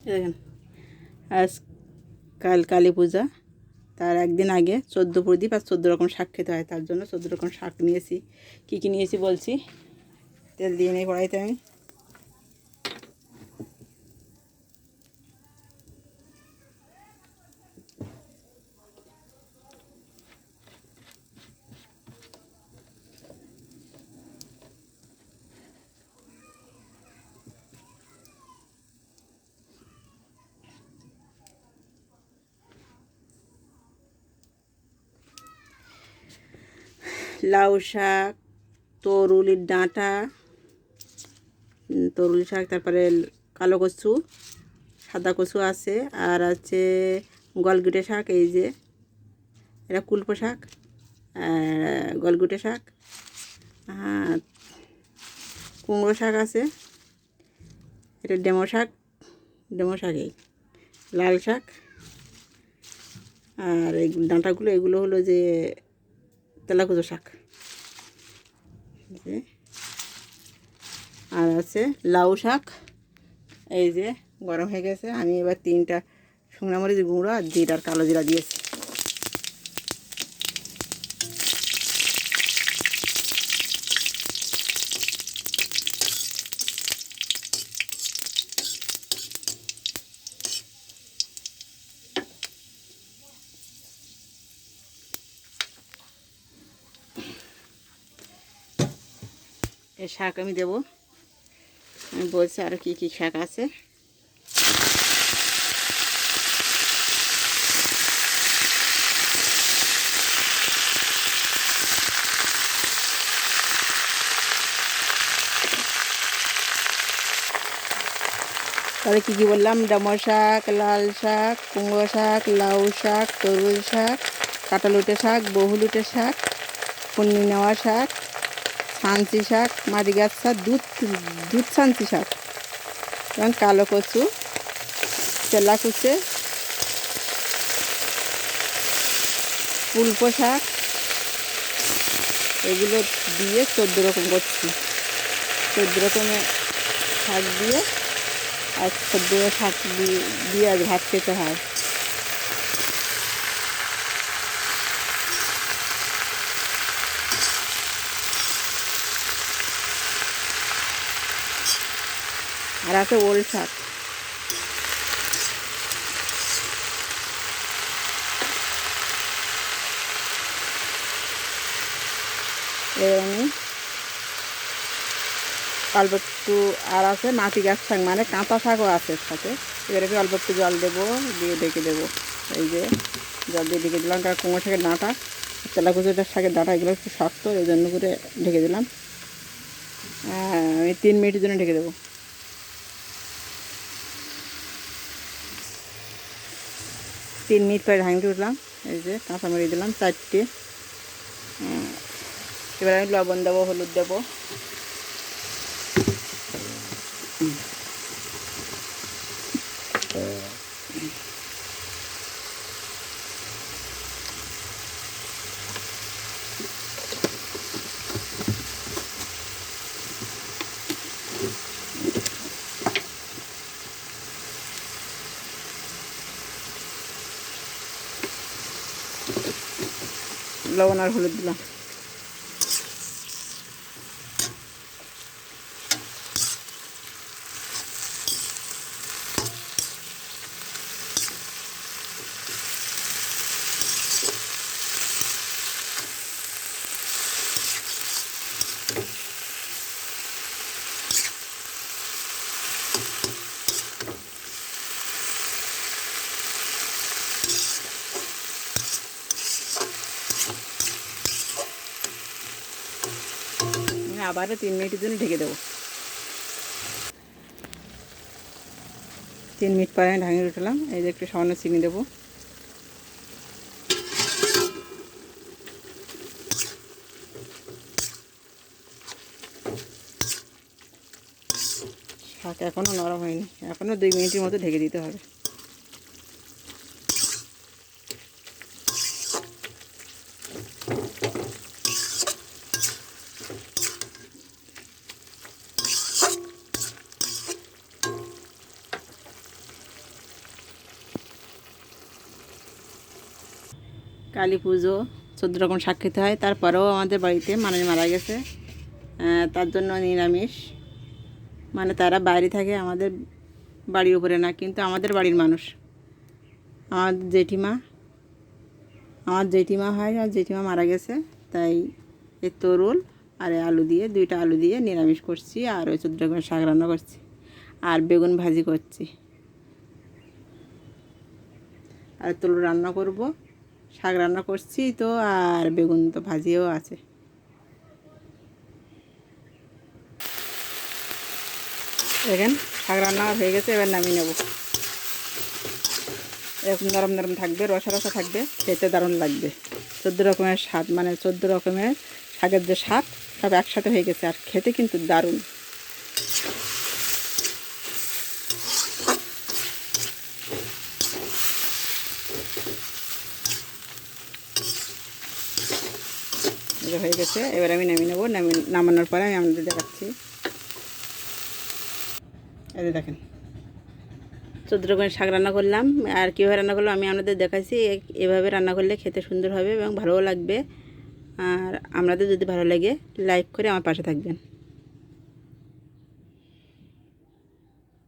দেখেন, আজ কাল কালী পূজা। তার একদিন আগে চোদ্দ প্রদীপ আর চোদ্দ রকম শাক খেতে হয়, তার জন্য চোদ্দ রকম শাক নিয়েছি। কী কী নিয়েছি বলছি? তেল দিয়ে নেই কড়াইতে আমি। শাক, তরুলির ডাঁটা তরুলি শাক, তারপরে কালো কচু, সাদা কচু আছে, আর আছে গলগুটে শাক, এই যে, এটা কুলপো শাক, আর গলগুটে শাক, আর কুমড়ো শাক আছে, এটা ডেমো শাক ডেমো শাক এই, লাল শাক, আর এই ডাঁটাগুলো, এগুলো হলো যে তেলাকুচো শাক। যে। আর আছে লাউ শাক। এই যে গরম হয়ে গেছে। আমি এবার তিনটা শুকনা মরিচ গুঁড়ো আর জিরা কালো জিরা দিয়েছি। এই শাক আমি দেবো। আমি বলছি আরও কী কী শাক আছে। তাহলে কী কী বললাম? ডামর শাক, লাল শাক, কুমড়ো শাক, লাউ শাক তরুল শাক কাঁটালুটে শাক বহুলুটে শাক নেওয়া শাক ছাঞ্চি শাক মাটি গাছ শাক দুধ দুধ ছাঞ্চি শাক, এবং কালো কচু চেলা কুচে ফুলকো শাক, এগুলো দিয়ে চোদ্দ রকম করছি। চোদ্দ রকমের শাক দিয়ে আর চোদ্দ শাক দিয়ে আজ ভাত খেতে হয়। আর আছে ওল শাক। আমি অল্প একটু আর আছে মাটি গাছ শাক মানে কাঁচা শাকও আছে সাথে। এবারে আমি অল্প একটু জল দেবো, দিয়ে ঢেকে দেবো। এই যে জল দিয়ে ঢেকে দিলাম, কারণ কুমড়ো শাকের ডাঁটা তেলাকুচুটার শাকের ডাঁটা, এগুলো একটু শক্ত, এই জন্য করে ঢেকে দিলাম। আমি তিন মিনিটের জন্য ঢেকে দেবো। তিন মিনিট পরে ঢাকনি উঠলাম। এই যে কাঁচামরিচ দিলাম, চারটে। এবার আমি লবণ দেবো, হলুদ দেবো। লবণ আর হলুদ দিলাম। আবারও তিন মিনিটের জন্য ঢেকে দেবো। তিন মিনিট পরে আমি ঢাকিয়ে উঠলাম। এই যে একটু সামান্য চিনি দেবো। শাক এখনও নরম হয়নি। এখনও দুই মিনিটের মতো ঢেকে দিতে হবে। কালী পুজো চোদ্দ রকম শাক খেতে হয়। তারপরেও আমাদের বাড়িতে মানুষ মারা গেছে। তার জন্য নিরামিষ। মানে তারা বাইরে থাকে, আমাদের বাড়ির উপরে না, কিন্তু আমাদের বাড়ির মানুষ। আমার জেঠিমা আমার জেঠিমা হয় আর জেঠিমা মারা গেছে। তাই এই তরুল আর আলু দিয়ে, দুইটা আলু দিয়ে নিরামিষ করছি আর ওই চোদ্দ রকমের শাক রান্না করছি। আর বেগুন ভাজি করছি। আর তরুল রান্না করব। শাক রান্না করছি তো, আর বেগুন তো ভাজিও আছে। দেখেন, শাক রান্না হয়ে গেছে, এবার নামিয়ে নেব। এরকম নরম নরম থাকবে, রসা রসা থাকবে, খেতে দারুণ লাগবে। চোদ্দ রকমের স্বাদ মানে চোদ্দ রকমের শাকের যে স্বাদ, সব একসাথে হয়ে গেছে, আর খেতে কিন্তু দারুণ। এটা হয়ে গেছে। এবার আমি নামিয়ে নেব। নামানোর পরে আমি আপনাদের দেখাচ্ছি। এই দেখেন। চোদ্দ রকমের শাক রান্না করলাম। আর কীভাবে রান্না করলাম আমি আপনাদের দেখাচ্ছি। এভাবে রান্না করলে খেতে সুন্দর হবে এবং ভালোও লাগবে। আর আপনাদের যদি ভালো লাগে, লাইক করে আমার পাশে থাকবেন।